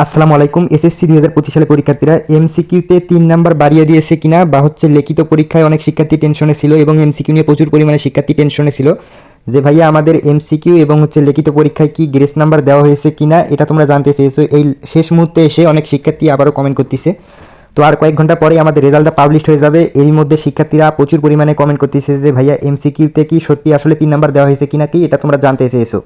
আসসালামু আলাইকুম, এসএসসি দুই হাজার পঁচিশ সালে পরীক্ষার্থীরা, এমসিকিউতে তিন নাম্বার বাড়িয়ে দিয়েছে কিনা বা হচ্ছে লিখিত পরীক্ষায় অনেক শিক্ষার্থী টেনশনে ছিল এবং এমসিকিউ নিয়ে প্রচুর পরিমাণে শিক্ষার্থী টেনশনে ছিল যে, ভাইয়া, আমাদের এমসিকিউ এবং হচ্ছে লিখিত পরীক্ষায় কি গ্রেস নাম্বার দেওয়া হয়েছে কিনা? এটা তোমরা জানতে চেয়েছো। এই শেষ মুহূর্তে এসে অনেক শিক্ষার্থী আবারও কমেন্ট করতেছে। তো আর কয়েক ঘণ্টা পরে আমাদের রেজাল্টটা পাবলিশ হয়ে যাবে। এর মধ্যে শিক্ষার্থীরা প্রচুর পরিমাণে কমেন্ট করতেছে যে, ভাইয়া, এমসিকিউতে কি সত্যি আসলে তিন নাম্বার দেওয়া হয়েছে কিনা কি? এটা তোমরা জানতে চেয়েছো।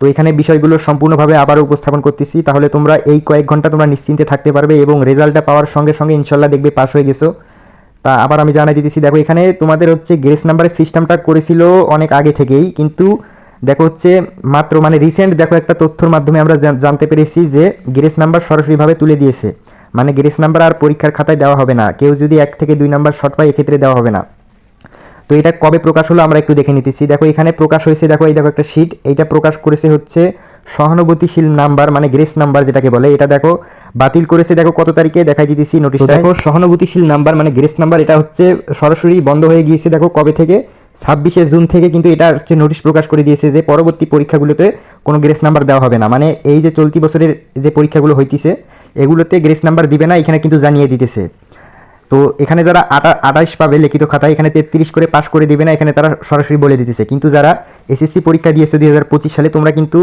তো এখানে বিষয়গুলো সম্পূর্ণভাবে আবারও উপস্থাপন করতেছি। তাহলে তোমরা এই কয়েক ঘণ্টা তোমরা নিশ্চিন্তে থাকতে পারবে এবং রেজাল্টটা পাওয়ার সঙ্গে সঙ্গে ইনশাল্লাহ দেখবে পাস হয়ে গেছো। তা আবার আমি জানাই দিতেছি, দেখো এখানে তোমাদের হচ্ছে গ্রেস নাম্বারের সিস্টেমটা করেছিল অনেক আগে থেকেই, কিন্তু দেখো হচ্ছে মাত্র মানে রিসেন্ট দেখো একটা তথ্যর মাধ্যমে আমরা জানতে পেরেছি যে গ্রেস নাম্বার সরাসরিভাবে তুলে দিয়েছে। মানে গ্রেস নাম্বার আর পরীক্ষার খাতায় দেওয়া হবে না। কেউ যদি এক থেকে দুই নাম্বার শর্ট পায়, এক্ষেত্রে দেওয়া হবে না। তো এটা কবে প্রকাশ হলো আমরা একটু দেখে নিতেছি। দেখো, এখানে প্রকাশ হয়েছে, দেখো, এই দেখো একটা শিট এইটা প্রকাশ করেছে হচ্ছে সহানুভূতিশীল নাম্বার মানে গ্রেস নাম্বার যেটাকে বলে। এটা দেখো, বাতিল করেছে, দেখো, কত তারিখে? দেখাই দিতেছি নোটিশ দেখো, সহানুভূতিশীল নাম্বার মানে গ্রেস নাম্বার এটা হচ্ছে সরাসরি বন্ধ হয়ে গিয়েছে, দেখো, কবে থেকে? ছাব্বিশে জুন থেকে কিন্তু এটা হচ্ছে নোটিশ প্রকাশ করে দিয়েছে যে পরবর্তী পরীক্ষাগুলোতে কোনো গ্রেস নাম্বার দেওয়া হবে না। মানে এই যে চলতি বছরের যে পরীক্ষাগুলো হইতেছে, এগুলোতে গ্রেস নাম্বার দিবে না, এখানে কিন্তু জানিয়ে দিতেছে। তো এখানে যারা আটা আঠাইশ পাবে লিখিত খাতায়, এখানে তেত্রিশ করে পাশ করে দেবে না, এখানে তারা সরাসরি বলে দিতেছে। কিন্তু যারা এসএসসি পরীক্ষা দিয়েছে দুই হাজার পঁচিশ সালে, তোমরা কিন্তু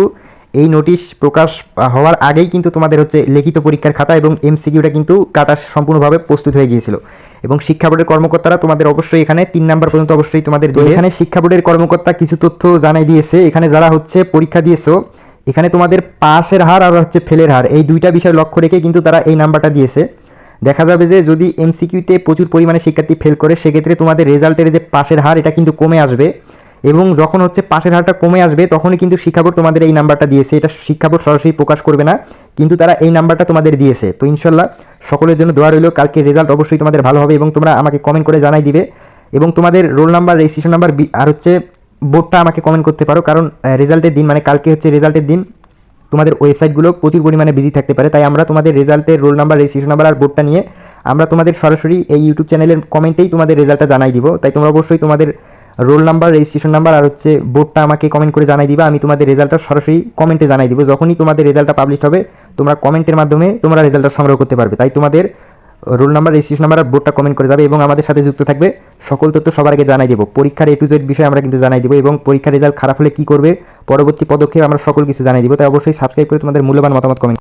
এই নোটিশ প্রকাশ হওয়ার আগেই কিন্তু তোমাদের হচ্ছে লিখিত পরীক্ষার খাতা এবং এমসিকিউটা কিন্তু কাটা সম্পূর্ণভাবে প্রস্তুত হয়ে গিয়েছিল। এবং শিক্ষা বোর্ডের কর্মকর্তারা তোমাদের অবশ্যই এখানে তিন নাম্বার পর্যন্ত অবশ্যই তোমাদের। এখানে শিক্ষা বোর্ডের কর্মকর্তা কিছু তথ্য জানাই দিয়েছে। এখানে যারা হচ্ছে পরীক্ষা দিয়েছ, এখানে তোমাদের পাশের হার আর হচ্ছে ফেলের হার, এই দুইটা বিষয় লক্ষ্য রেখে কিন্তু তারা এই নাম্বারটা দিয়েছে। দেখা যাবে যে যদি এমসিকিউতে প্রচুর পরিমাণে শিক্ষার্থী ফেল করে, সেক্ষেত্রে তোমাদের রেজাল্টের যে পাশের হার, এটা কিন্তু কমে আসবে। এবং যখন হচ্ছে পাশের হারটা কমে আসবে, তখনই কিন্তু শিক্ষা বোর্ড তোমাদের এই নাম্বারটা দিয়েছে। এটা শিক্ষা বোর্ড সরাসরি প্রকাশ করবে না, কিন্তু তারা এই নাম্বারটা তোমাদের দিয়েছে। তো ইনশাল্লাহ সকলের জন্য দোয়া রইল, কালকে রেজাল্ট অবশ্যই তোমাদের ভালো হবে এবং তোমরা আমাকে কমেন্ট করে জানাই দিবে। এবং তোমাদের রোল নাম্বার রেজিস্ট্রেশন নাম্বার আর হচ্ছে বোর্ডটা আমাকে কমেন্ট করতে পারো, কারণ রেজাল্টের দিন মানে কালকে হচ্ছে রেজাল্টের দিন তোমাদের ওয়েবসাইটগুলো প্রচুর পরিমাণে বিজি থাকতে পারে, তাই আমরা তোমাদের রেজাল্টের রোল নাম্বার রেজিস্ট্রেশন নাম্বার আর বোর্ডটা নিয়ে আমরা তোমাদের সরাসরি এই ইউটিউব চ্যানেলের কমেন্টেই তোমাদের রেজাল্টটা জানাই দিব। তাই তোমরা অবশ্যই তোমাদের রোল নাম্বার রেজিস্ট্রেশন নাম্বার আর হচ্ছে বোর্ডটা আমাকে কমেন্ট করে জানাই দিবা, আমি তোমাদের রেজাল্টটা সরাসরি কমেন্টে জানাই দিব। যখনই তোমাদের রেজাল্টটা পাবলিশ হবে, তোমরা কমেন্টের মাধ্যমে তোমরা রেজাল্টটা সংগ্রহ করতে পারবে। তাই তোমাদের রোল নাম্বার, রেজিস্ট্রেশন নাম্বার আর বোর্ডটা কমেন্ট করে যাবে এবং আমাদের সাথে যুক্ত থাকবে। সকল তথ্য সবার আগে জানাই দেবো। পরীক্ষার এ টু জেড বিষয়ে আমরা কিন্তু জানাই দেবো এবং পরীক্ষার রেজাল্ট খারাপ হলে কী করবে? পরবর্তী পদক্ষেপ আমরা সকল কিছু জানাই দেবো। তাই অবশ্যই সাবস্ক্রাইব করে তোমাদের মূল্যবান মতামত কমেন্ট